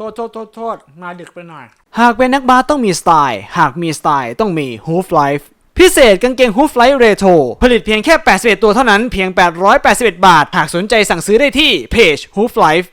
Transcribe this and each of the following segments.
โทษโทษโทษโทษมาดึกไปหน่อย หากเป็นนักบาสต้องมีสไตล์ หากมีสไตล์ต้องมี Hoof Life พิเศษกางเกง Hoof Life Retro ผลิตเพียงแค่ 81 ตัวเท่านั้นเพียง 881 บาท หากสนใจสั่งซื้อได้ที่เพจ Hoof Life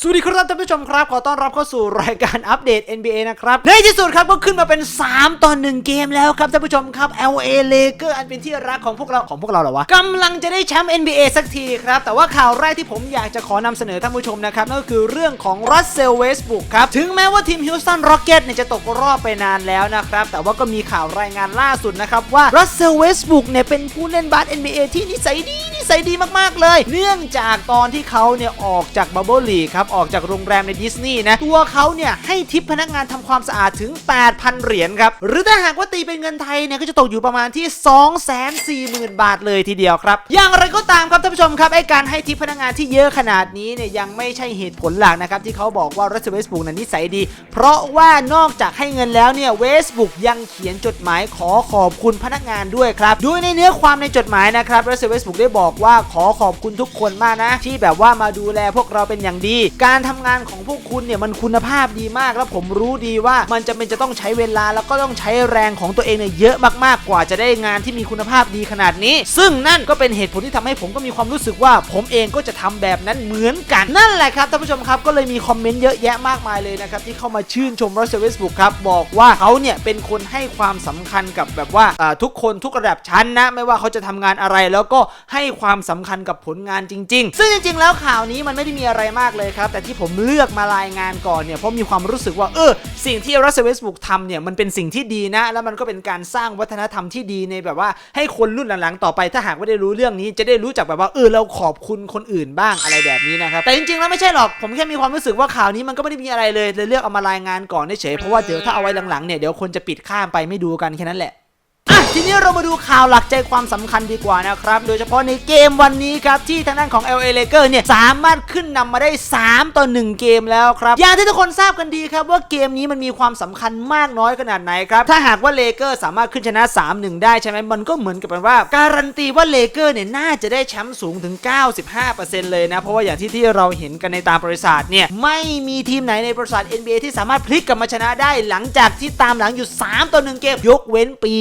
สวัสดีครับท่านผู้ชมครับ ขอต้อนรับเข้าสู่รายการอัปเดต NBA นะครับในที่สุดครับก็ขึ้นมาเป็น 3 ต่อ 1 เกมแล้วครับท่านผู้ชมครับ LA Lakers อันเป็นที่รักของพวกเราของพวกเราเหรอวะกำลังจะได้แชมป์ NBA สักทีครับ แต่ว่าข่าวแรกที่ผมอยากจะขอนำเสนอท่านผู้ชมนะครับนั่นก็คือเรื่องของรัสเซลเวสบุกครับ ถึงแม้ว่าทีมฮิวสตันร็อกเก็ตเนี่ยจะตกรอบไปนานแล้วนะครับแต่ว่าก็มีข่าวรายงานล่าสุดนะครับว่ารัสเซลเวสบุกเนี่ยเป็นผู้เล่นบาส NBA ที่นิสัยดีนิสัยดีมากๆเลย เนื่องจากตอนที่เขาเนี่ยออกจากบับเบิลลีครับออกจากโรงแรมในดิสนีย์นะ ตัวเขาเนี่ยให้ทิปพนักงานทำความสะอาดถึง 8,000 เหรียญครับ หรือถ้าหากว่าตีเป็นเงินไทยเนี่ยก็จะตกอยู่ประมาณที่ 240,000 บาทเลยทีเดียวครับ อย่างไรก็ตามครับท่านผู้ชมครับไอการให้ทิปพนักงานที่เยอะขนาดนี้เนี่ยยังไม่ใช่เหตุผลหลักนะครับที่เขาบอกว่ารัสเวสบุกนั้นนิสัยดี เพราะว่านอกจากให้เงินแล้วเนี่ยเวสบุกยังเขียนจดหมายขอขอบคุณพนักงานด้วยครับโดยในเนื้อความในจดหมายนะครับรัสเวสบุกได้บอกว่าขอขอบคุณทุกคนมากนะ ที่แบบว่ามาดูแลพวกเราเป็นอย่างดีการทำงานของพวกคุณเนี่ยมันคุณภาพดีมาก แล้วผมรู้ดีว่ามันจะเป็นจะต้องใช้เวลาแล้วก็ต้องใช้แรงของตัวเองเนี่ยเยอะมากๆกว่าจะได้งานที่มีคุณภาพดีขนาดนี้ ซึ่งนั่นก็เป็นเหตุผลที่ทำให้ผมก็มีความรู้สึกว่า ผมเองก็จะทำแบบนั้นเหมือนกันนั่นแหละครับท่านผู้ชมครับก็เลยมีคอมเมนต์เยอะแยะมากมายเลยนะครับที่เข้ามาชื่นชมรัสเซลเวสบุกครับบอกว่าเขาเนี่ยเป็นคนให้ความสำคัญกับแบบว่าทุกคนทุกระดับชั้นนะ ไม่ว่าเขาจะทำงานอะไรแล้วก็ให้ความสำคัญกับผลงานจริง ๆ ซึ่งจริง ๆ แล้วข่าวนี้มันไม่ได้มีอะไรมากเลยครับแต่ที่ผมเลือกมารายงานก่อนเนี่ยเพราะมีความรู้สึกว่าเออสิ่งที่รัสเซลเวสบุกทำเนี่ยมันเป็นสิ่งที่ดีนะ แล้วมันก็เป็นการสร้างวัฒนธรรมที่ดีในแบบว่าให้คนรุ่นหลังๆต่อไปถ้าหากว่าได้รู้เรื่องนี้ จะได้รู้จักแบบว่าเออเราขอบคุณคนอื่นบ้างอะไรแบบนี้นะครับแต่จริงๆแล้วไม่ใช่หรอกผมแค่มีความรู้สึกว่าข่าวนี้มันก็ไม่ได้มีอะไรเลยเลยเลือกเอามารายงานก่อนเฉยๆเพราะว่าเดี๋ยวถ้าเอาไว้หลังๆเนี่ยเดี๋ยวคนจะปิดข้ามไปไม่ดูกันแค่นั้นแหละ ทีนี้เรามาดูข่าวหลักใจความสำคัญดีกว่านะครับ โดยเฉพาะในเกมวันนี้ครับ ที่ทางด้านของ LA Lakers เนี่ย สามารถขึ้นนำมาได้ 3 ต่อ 1 เกมแล้วครับ อย่างที่ทุกคนทราบกันดีครับ ว่าเกมนี้มันมีความสำคัญมากน้อยขนาดไหนครับ ถ้าหากว่าเลเกอร์สามารถขึ้นชนะ 3-1 ได้ใช่ไหมมันก็เหมือนกับว่า การันตีว่าเลเกอร์เนี่ยน่าจะได้แชมป์สูงถึง 95%เลยนะ เพราะว่าอย่างที่ที่เราเห็นกันในตามบริษัทเนี่ยไม่มีทีมไหนในบริษัท NBA ที่สามารถพลิกกลับมาชนะได้หลังจากที่ตามหลังอยู่ 3 ต่อ 1 เกมยกเว้นปี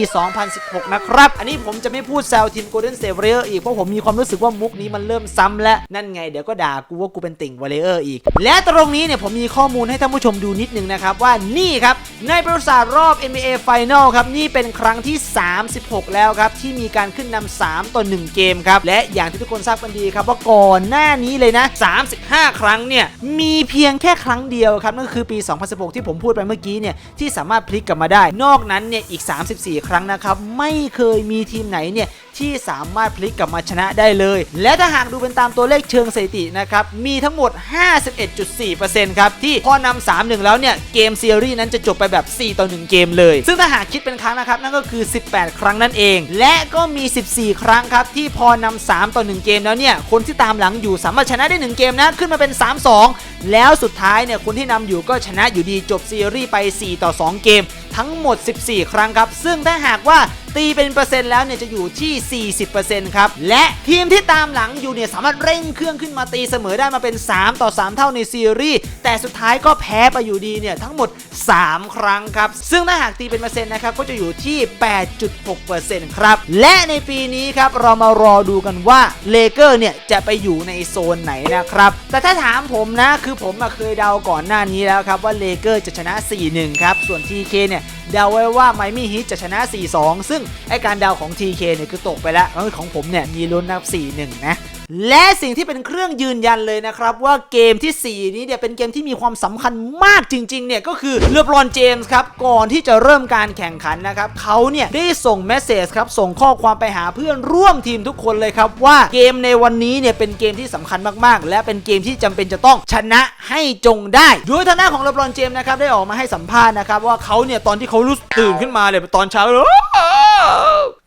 16 นะครับ อันนี้ผมจะไม่พูดแซวทีม Golden State Warriors อีก เพราะผมมีความรู้สึกว่ามุกนี้มันเริ่มซ้ำแล้วนั่นไงเดี๋ยวก็ด่ากูว่ากูเป็นติ่ง Warriors อีก และตรงนี้เนี่ยผมมีข้อมูลให้ท่านผู้ชมดูนิดนึงนะครับว่านี่ครับในประวัติศาสตร์รอบ NBA Final ครับนี่เป็นครั้งที่ 36 แล้วครับที่มีการขึ้นนำ3ต่อ 1 เกมครับและอย่างที่ทุกคนทราบกันดีครับว่าก่อนหน้านี้เลยนะ 35 ครั้งเนี่ยมีเพียงแค่ครั้งเดียวครับนั่นก็คือปี 2016 ที่ผมพูดไปเมื่อกี้เนี่ยที่สามารถพลิกกลับมาได้ นอกนั้นเนี่ยอีก 34 ครั้งนะครับไม่เคยมีทีมไหนเนี่ยที่สามารถพลิกกลับมาชนะได้เลย และถ้าหากดูเป็นตามตัวเลขเชิงสถิตินะครับ มีทั้งหมด 51.4%ครับ ที่พอนำ3-1 แล้วเนี่ย เกมซีรีส์นั้นจะจบไปแบบ 4 ต่อ 1 เกมเลย ซึ่งถ้าหากคิดเป็นครั้งนะครับ นั่นก็คือ 18 ครั้งนั่นเอง และก็มี 14 ครั้งครับ ที่พอนำ3ต่อ 1 เกมแล้วเนี่ย คนที่ตามหลังอยู่สามารถชนะได้ 1 เกมนะ ขึ้นมาเป็น 3-2 แล้วสุดท้ายเนี่ยคนที่นำอยู่ก็ชนะอยู่ดีจบซีรีส์ไป 4 ต่อ 2 เกม ทั้งหมด 14 ครั้งครับ ซึ่งถ้าหากว่า ตีเป็นเปอร์เซ็นต์แล้วเนี่ยจะอยู่ที่ 40%ครับ และทีมที่ตามหลังอยู่เนี่ยสามารถเร่งเครื่องขึ้นมาตีเสมอได้มาเป็น 3 ต่อ 3 เท่าในซีรีส์ แต่สุดท้ายก็แพ้ไปอยู่ดีเนี่ยทั้งหมด 3 ครั้งครับ ซึ่งถ้าหากตีเป็นเปอร์เซ็นต์นะครับก็จะอยู่ที่ 8.6%ครับ และในปีนี้ครับเรามารอดูกันว่าเลเกอร์เนี่ยจะไปอยู่ในโซนไหนนะครับ แต่ถ้าถามผมนะคือผมเคยเดาก่อนหน้านี้แล้วครับว่าเลเกอร์จะชนะ 4-1 ครับ ส่วน TK เนี่ย เดาไว้ว่าไมมี่ฮิตจะชนะ 4-2 ซึ่งไอการเดาของ TK เนี่ยคือตกไปแล้วแล้วของผมเนี่ยมีลุ้นนับ 4-1 นะ และสิ่งที่เป็นเครื่องยืนยันเลยนะครับ ว่าเกมทีสี่4 นี้เนี่ยเป็นเกมที่มีความสำคัญมากจริงๆเนี่ยก็คือเลบรอนเจมส์ครับก่อนที่จะเริ่มการแข่งขันนะครับเขาเนี่ยได้ส่งเมสเซจครับส่งข้อความไปหาเพื่อนร่วมทีมทุกคนเลยครับว่าเกมในวันนี้เนี่ยเป็นเกมที่สำคัญมากๆ และเป็นเกมที่จำเป็นจะต้องชนะให้จงได้โดยทางด้านของเลบรอนเจมส์นะครับได้ออกมาให้สัมภาษณ์นะครับว่าเขาเนี่ยตอนที่เขารู้ตื่นขึ้นมาเลยตอนเช้า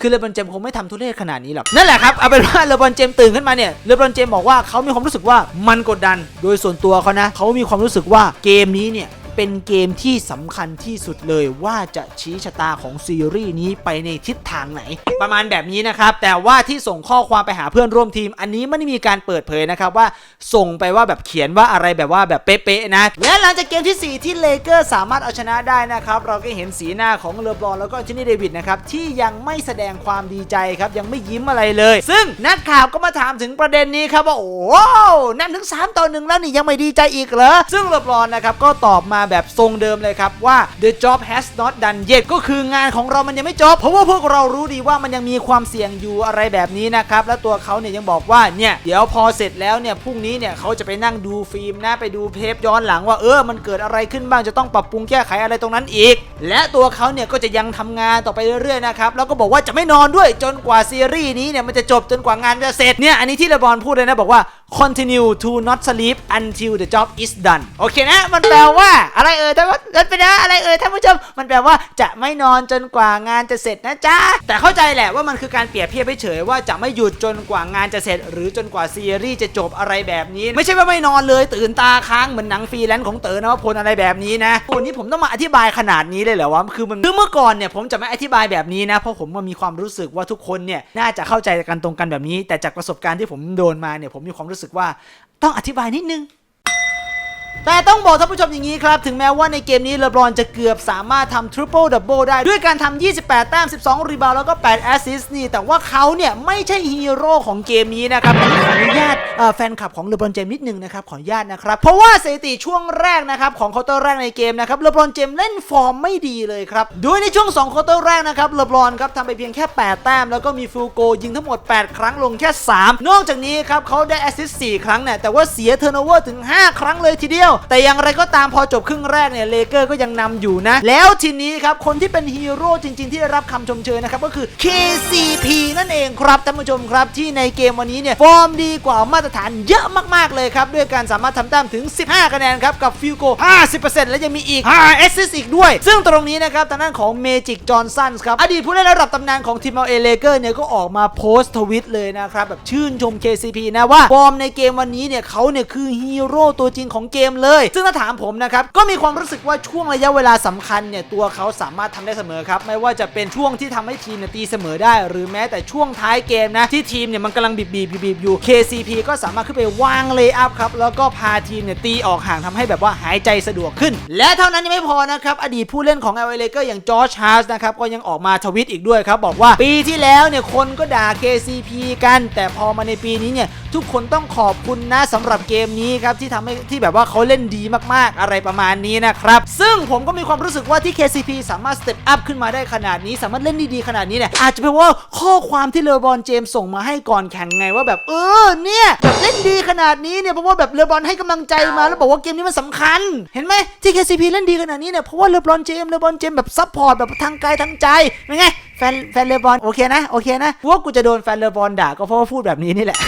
คือเลบรอนเจมคงไม่ทำทุเรศขนาดนี้หรอกนั่นแหละครับเอาเป็นว่าเลบรอนเจมตื่นขึ้นมาเนี่ยเลบรอนเจมบอกว่าเขามีความรู้สึกว่ามันกดดัน โดยส่วนตัวเขานะเขามีความรู้สึกว่าเกมนี้เนี่ย เป็นเกมที่สำคัญที่สุดเลยว่าจะชี้ชะตาของซีรีส์นี้ไปในทิศทางไหน ประมาณแบบนี้นะครับ แต่ว่าที่ส่งข้อความไปหาเพื่อนร่วมทีม อันนี้ไม่ได้มีการเปิดเผยนะครับว่าส่งไปว่าแบบเขียนว่าอะไรแบบว่าแบบเป๊ะๆนะ และหลังจากเกมทีสี่4 ที่เลเกอร์สามารถเอาชนะได้นะครับ เราก็เห็นสีหน้าของเลอบรอนแล้วก็จินี่เดวิดนะครับที่ยังไม่แสดงความดีใจครับยังไม่ยิ้มอะไรเลย ซึ่งนักข่าวก็มาถามถึงประเด็นนี้ครับว่าโอ้โหนั่นถึง 3 ต่อหนึ่งแล้วนี่ยังไม่ดีใจอีกเหรอซึ่งเลอบรอนนะครับก็ตอบมาแบบทรงเดิมเลยครับ ว่า the job has not done yet ก็คืองานของเรามันยังไม่จบ เพราะว่าพวกเรารู้ดีว่ามันยังมีความเสี่ยงอยู่อะไรแบบนี้นะครับ และตัวเขาเนี่ยยังบอกว่าเนี่ยเดี๋ยวพอเสร็จแล้วเนี่ยพรุ่งนี้เนี่ยเขาจะไปนั่งดูฟิล์มนะไปดูเทปย้อนหลังว่าเออมันเกิดอะไรขึ้นบ้างจะต้องปรับปรุงแก้ไขอะไรตรงนั้นอีก และตัวเขาเนี่ยก็จะยังทำงานต่อไปเรื่อยๆนะครับแล้วก็บอกว่าจะไม่นอนด้วยจนกว่าซีรีส์นี้เนี่ยมันจะจบจนกว่างานจะเสร็จเนี่ยอันนี้ที่เลบอนพูดเลยนะบอกว่า continue to not sleep until the job is done โอเคนะ มันแปลว่าอะไรเอ่ยท่านผู้มันเป็นอะไรเอ่ยท่านผู้ชม มันแปลว่าจะไม่นอนจนกว่างานจะเสร็จนะจ๊ะ แต่เข้าใจแหละว่ามันคือการเปรียบเทียบเฉยว่าจะไม่หยุดจนกว่างานจะเสร็จ หรือจนกว่าซีรีส์จะจบอะไรแบบนี้ ไม่ใช่ว่าไม่นอนเลยตื่นตาค้างเหมือนหนังฟรีแลนซ์ของเต๋อนวพลอะไรแบบนี้นะวันนี้ผมต้องมาอธิบายขนาดนี้เลยเหรอวะ คือมันคือเมื่อก่อนเนี่ยผมจะไม่อธิบายแบบนี้นะ เพราะผมมันมีความรู้สึกว่าทุกคนเนี่ยน่าจะเข้าใจกันตรงกันแบบนี้ แต่จากประสบการณ์ที่ผมโดนมาเนี่ยผมมีความรู้สึกว่าต้องอธิบายนิดนึง แต่ต้องบอกท่านผู้ชมอย่างนี้ครับ ถึงแม้ว่าในเกมนี้เลบรอนจะเกือบสามารถทำทริปเปิลดับเบิลได้ ด้วยการทำ 28 แต้ม 12 รีบาวแล้วก็ 8 แอสซิสต์นี่ แต่ว่าเขาเนี่ย ไม่ใช่ฮีโร่ของเกมนี้นะครับขออนุญาตแฟนคลับของเลบรอนเจมส์นิดนึงนะครับ ขออนุญาตนะครับ เพราะว่าสถิติช่วงแรกนะครับ ของเคาน์เตอร์แรกในเกมนะครับเลบรอนเจมส์เล่นฟอร์มไม่ดีเลยครับโดยในช่วง2เคาน์เตอร์แรกนะครับเลบรอนครับทำไปเพียงแค่ 8 แต้มแล้วก็มีฟิลโกยิงทั้งหมด 8 ครั้งลงแค่ 3 นอกจากนี้ครับเขาได้แอสซิสต์4ครั้งเนี่ยแต่ว่าเสียเทอร์โนเวอร์ถึง 5 ครั้งเลยทีเดียวแต่อย่างไรก็ตามพอจบครึ่งแรกเนี่ยเลเกอร์ก็ยังนำอยู่นะ แล้วทีนี้ครับ คนที่เป็นฮีโร่จริง ๆ ที่ได้รับคำชมเชยนะครับก็คือ KCP นั่นเองครับท่านผู้ชมครับที่ในเกมวันนี้เนี่ยฟอร์มดีกว่ามาตรฐานเยอะมากๆเลยครับ ด้วยการสามารถทำแต้มถึง 15 คะแนนครับ กับฟิลโก 50%และยังมีอีก5แอสซิสอีกด้วย ซึ่งตรงนี้นะครับทางด้านของเมจิกจอห์นสันครับ อดีตผู้เล่นระดับตำนานของทีมเอเลเกอร์เนี่ยก็ออกมาโพสต์ทวิตเลยนะครับ แบบชื่นชม KCP นะว่าฟอร์มในเกมวันนี้เนี่ยเขาเนี่ยคือฮีโร่ตัวจริงของเกมเลย ซึ่งถ้าถามผมนะครับก็มีความรู้สึกว่าช่วงระยะเวลาสำคัญเนี่ยตัวเขาสามารถทำได้เสมอครับไม่ว่าจะเป็นช่วงที่ทำให้ทีมเนี่ยตีเสมอได้ หรือแม้แต่ช่วงท้ายเกมนะที่ทีมเนี่ยมันกำลังบีบบีบบีบอยู่ KCP ก็สามารถขึ้นไปวางเลย์อัพครับแล้วก็พาทีมเนี่ยตีออกห่างทำให้แบบว่าหายใจสะดวกขึ้น และเท่านั้นยังไม่พอนะครับอดีตผู้เล่นของ LA Lakers อย่างจอร์จฮาร์สนะครับก็ยังออกมาทวิตอีกด้วยครับบอกว่าปีที่แล้วเนี่ยคนก็ด่า KCP กัน แต่พอมาในปีนี้เนี่ยทุกคนต้องขอบคุณนะสำหรับเกมนี้ครับที่ทำให้ที่แบบว่าเขาเล่นดีมากๆอะไรประมาณนี้นะครับ ซึ่งผมก็มีความรู้สึกว่าที่ KCP สามารถสเต็ปอัพขึ้นมาได้ขนาดนี้ สามารถเล่นด้ดีขนาดนี้เนี่ยอาจจะเป็นว่าข้อความที่เลบอนเจมส่งมาให้ก่อนแข่งไงว่าแบบเออเนี่ยแบบเล่นดีขนาดนี้เนี่ยเพราะว่าแบบเลบอนให้กำลังใจมาแล้วบอกว่าเกมนี้มันสำคัญ เห็นไหมที่ KCP เล่นดีขนาดนี้เนี่ยเพราะว่าเลบอนเจมเลบอนเจมแบบซัพพอร์ตแบบทางกายทางใจเป็นไงแฟนแฟนเลบอนโอเคนะโอเคนะว่ากูจะโดนแฟนเลบอนด่าก็เพราะว่าพูดแบบนี้นี่แหละ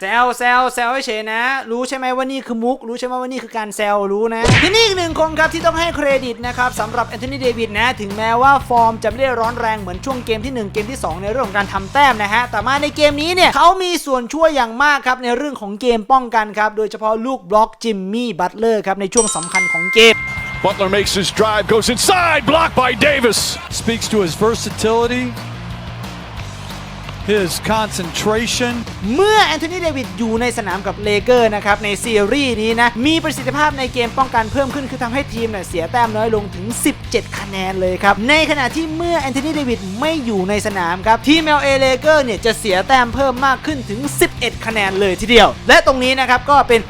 แซวแซวแซวเฉยๆนะ รู้ใช่ไหมว่านี่คือมุก รู้ใช่ไหมว่านี่คือการแซวรู้นะทีนี้อีกหนึ่งคนครับที่ต้องให้เครดิตนะครับสำหรับแอนโทนีเดวิดนะ ถึงแม้ว่าฟอร์มจะไม่ได้ร้อนแรงเหมือนช่วงเกมที่ 1 เกมที่ 2 ในเรื่องของการทำแต้มนะฮะ แต่มาในเกมนี้เนี่ยเขามีส่วนช่วยอย่างมากครับในเรื่องของเกมป้องกันครับ โดยเฉพาะลูกบล็อกจิมมี่บัตเลอร์ครับในช่วงสำคัญของเกม Butler makes his drive, goes inside, blocked by Davis. speaks to his versatility, his concentration. เมื่อแอนโทนีเดวิดอยู่ในสนามกับเลเกอร์นะครับ ในซีรีส์นี้นะ มีประสิทธิภาพในเกมป้องกันเพิ่มขึ้นคือทำให้ทีมเนี่ยเสียแต้มน้อยลงถึง 17 คะแนนเลยครับ ในขณะที่เมื่อแอนโทนีเดวิดไม่อยู่ในสนามครับ ทีม LA เลเกอร์เนี่ยจะเสียแต้มเพิ่มมากขึ้นถึง 11 คะแนนเลยทีเดียว และตรงนี้นะครับก็เป็น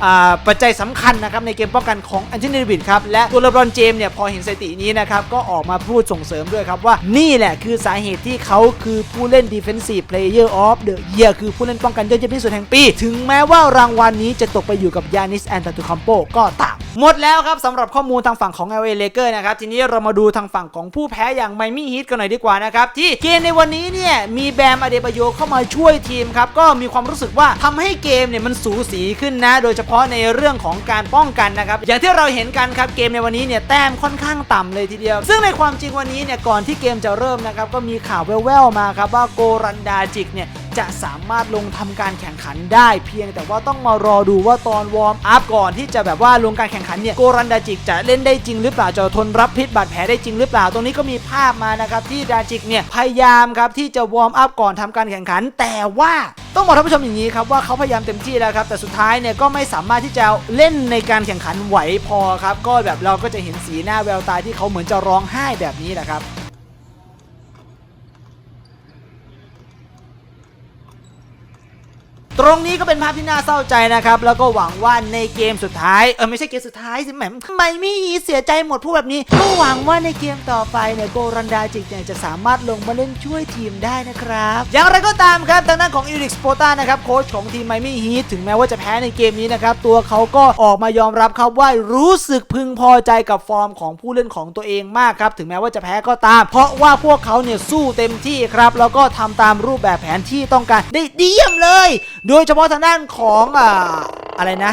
ปัจจัยสำคัญนะครับในเกมป้องกันของแอนโทนีเดวิดครับและตัวเลบรอนเจมเนี่ยพอเห็นสถิตินี้นะครับก็ออกมาพูดส่งเสริมด้วยครับว่านี่แหละคือสาเหตุที่เขาคือผู้เล่น Defensive Player of the Year คือผู้เล่นป้องกันยอดเยี่ยมที่สุดแห่งปี ถึงแม้ว่ารางวัลนี้จะตกไปอยู่กับยานิสแอนต o คัมโปก็ตาม หมดแล้วครับสำหรับข้อมูลทางฝั่งของ LA Lakers นะครับ ทีนี้เรามาดูทางฝั่งของผู้แพ้อย่างไมมี่ฮีทกันหน่อยดีกว่านะครับ ที่เกมในวันนี้เนี่ย มีแบมอเดบโยเข้ามาช่วยทีมครับ ก็มีความรู้สึกว่าทำให้เกมเนี่ยมันสูสีขึ้นนะ โดยเฉพาะในเรื่องของการป้องกันนะครับ อย่างที่เราเห็นกันครับเกมในวันนี้เนี่ยแต้มค่อนข้างต่ำเลยทีเดียว ซึ่งในความจริงวันนี้เนี่ยก่อนที่เกมจะเริ่มนะครับก็มีข่าวแว่วๆมาครับว่าโกรันดาจิกเนี่ยจะสามารถลงทำการแข่งขันได้เพียงแต่ว่าต้องมารอดูว่าตอนวอร์มอัพก่อนที่จะแบบว่าลงการแข่งขันเนี่ยโกรันดาจิกจะเล่นได้จริงหรือเปล่าจะทนรับพิษบาดแผลได้จริงหรือเปล่า ตรงนี้ก็มีภาพมานะครับที่ดาจิกเนี่ยพยายามครับที่จะวอร์มอัพก่อนทำการแข่งขัน แต่ว่าต้องบอกท่านผู้ชมอย่างนี้ครับว่าเขาพยายามเต็มที่แล้วครับแต่สุดท้ายเนี่ยก็ไม่สามารถที่จะเล่นในการแข่งขันไหวพอครับก็แบบเราก็จะเห็นสีหน้าแววตาที่เขาเหมือนจะร้องไห้แบบนี้แหละครับ ตรงนี้ก็เป็นภาพที่น่าเศร้าใจนะครับ แล้วก็หวังว่าในเกมสุดท้าย เออไม่ใช่เกมสุดท้ายสิแหมทำไมไม่เสียใจหมดพูดแบบนี้ก็หวังว่าในเกมต่อไปเนี่ยโกรันดาจิกเนี่ยจะสามารถลงมาเล่นช่วยทีมได้นะครับ อย่างไรก็ตามครับทางด้านของอีริกสโปตานะครับโค้ชของทีมไมมี่ฮีทถึงแม้ว่าจะแพ้ในเกมนี้นะครับตัวเขาก็ออกมายอมรับครับว่ารู้สึกพึงพอใจกับฟอร์มของผู้เล่นของตัวเองมากครับถึงแม้ว่าจะแพ้ก็ตาม เพราะว่าพวกเขาเนี่ยสู้เต็มที่ครับแล้วก็ทำตามรูปแบบแผนที่ต้องการได้เยี่ยมเลยโดยเฉพาะทางด้านของอ่าอะไรนะ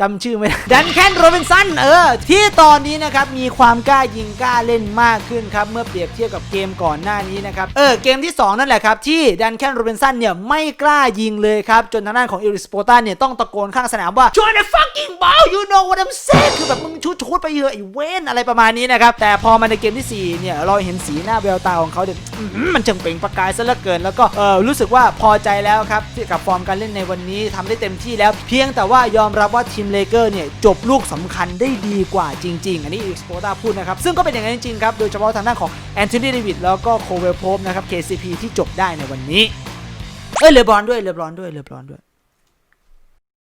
จำชื่อไม่ได้ดันแคนโรบินสันเออ ที่ตอนนี้นะครับมีความกล้ายิงกล้าเล่นมากขึ้นครับเมื่อเปรียบเทียบกับเกมก่อนหน้านี้นะครับเออเกมที่ 2 นั่นแหละครับ ที่ดันแคนโรบินสันเนี่ยไม่กล้ายิงเลยครับ จนทางด้านของเอริสโปตันเนี่ยต้องตะโกนข้างสนามว่าช่วยใน fucking ball you know what I'm saying คือแบบมึงชุดชุดไปเถอะไอ้เว้นอะไรประมาณนี้นะครับแต่พอมาในเกมที่ 4 เนี่ยเราเห็นสีหน้าแววตาของเขาเนี่ยมันเจังเปล่งประกายซะเหลือเกิน แล้วก็เออรู้สึกว่าพอใจแล้วครับที่กับฟอร์มการเล่นในวันนี้ทำได้เต็มที่แล้ว เพียงแต่ว่ายอมรับว่าทีมเลเกอร์เนี่ยจบลูกสำคัญได้ดีกว่าจริง ๆ อันนี้อีกสโปตาพูดนะครับ ซึ่งก็เป็นอย่างนั้นจริงๆครับ โดยเฉพาะทางด้านของแอนโทนีเดวิดแล้วก็โคเวลโพฟนะครับ KCP ที่จบได้ในวันนี้ เอ้ยเลบรอนด้วยเลบรอนด้วยเลบรอนด้วย